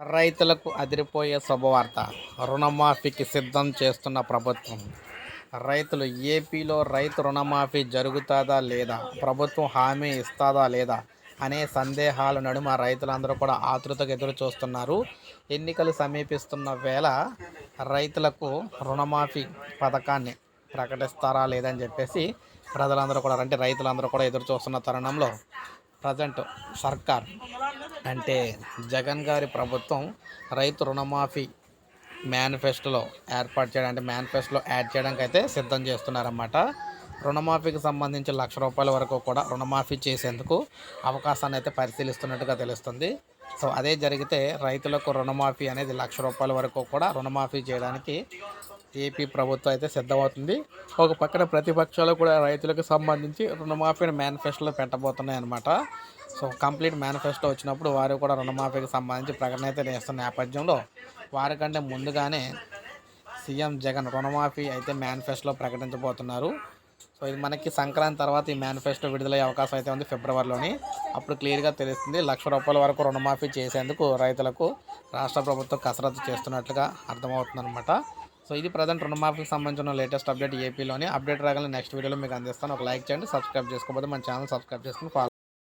రైతులకు అదిరిపోయే శుభవార్త. రుణమాఫీకి సిద్ధం చేస్తున్న ప్రభుత్వం. రైతులు ఏపీలో రైతు రుణమాఫీ జరుగుతుందా లేదా? ప్రభుత్వం హామీ ఇస్తుందా లేదా? అనే సందేహాల నడుమ రైతులందరూ కూడా ఆతృతగా ఎదురు చూస్తున్నారు. ఎన్నికలు సమీపిస్తున్న వేళ రైతులకు రుణమాఫీ పథకాన్ని ప్రకటిస్తారా లేదని చెప్పేసి ప్రజలందరూ కూడా అంటే రైతులందరూ కూడా ఎదురు చూస్తున్న తరుణంలో ప్రజెంట్ సర్కార్ అంటే జగన్ గారి ప్రభుత్వం రైతు రుణమాఫీ మేనిఫెస్టోలో ఏర్పాటు చేయడం అంటే మేనిఫెస్టోలో యాడ్ చేయడానికి అయితే సిద్ధం చేస్తున్నారన్నమాట. రుణమాఫీకి సంబంధించి లక్ష రూపాయల వరకు కూడా రుణమాఫీ చేసేందుకు అవకాశాన్ని అయితే పరిశీలిస్తున్నట్టుగా తెలుస్తుంది. సో అదే జరిగితే రైతులకు రుణమాఫీ అనేది లక్ష రూపాయల వరకు కూడా రుణమాఫీ చేయడానికి ఏపీ ప్రభుత్వం అయితే సిద్ధమవుతుంది. ఒక పక్కన ప్రతిపక్షాలు కూడా రైతులకు సంబంధించి రుణమాఫీని మేనిఫెస్టోలో పెట్టబోతున్నాయి అనమాట సో కంప్లీట్ మేనిఫెస్టో వచ్చినప్పుడు వారు కూడా రుణమాఫీకి సంబంధించి ప్రకటన అయితే చేస్తున్న నేపథ్యంలో వారికంటే ముందుగానే సీఎం జగన్ రుణమాఫీ అయితే మేనిఫెస్టోలో ప్రకటించబోతున్నారు. సో ఇది మనకి సంక్రాంతి తర్వాత ఈ మేనిఫెస్టో విడుదలయ్యే అవకాశం అయితే ఉంది ఫిబ్రవరిలోని. అప్పుడు క్లియర్గా తెలుస్తుంది లక్ష రూపాయల వరకు రుణమాఫీ చేసేందుకు రైతులకు రాష్ట్ర ప్రభుత్వం కసరత్తు చేస్తున్నట్లుగా అర్థమవుతుందన్నమాట. సో ఇది ప్రజెంట్ రుణమాఫీకి సంబంధించిన లేటెస్ట్ అప్డేట్ ఏపీలోని అప్డేట్ రాగానే నెక్స్ట్ వీడియోలో మీకు అందిస్తాను. ఒక లైక్ చేయండి సబ్స్క్రైబ్ చేసుకోకపోతే మన ఛానల్ సబ్స్క్రైబ్ చేసుకుని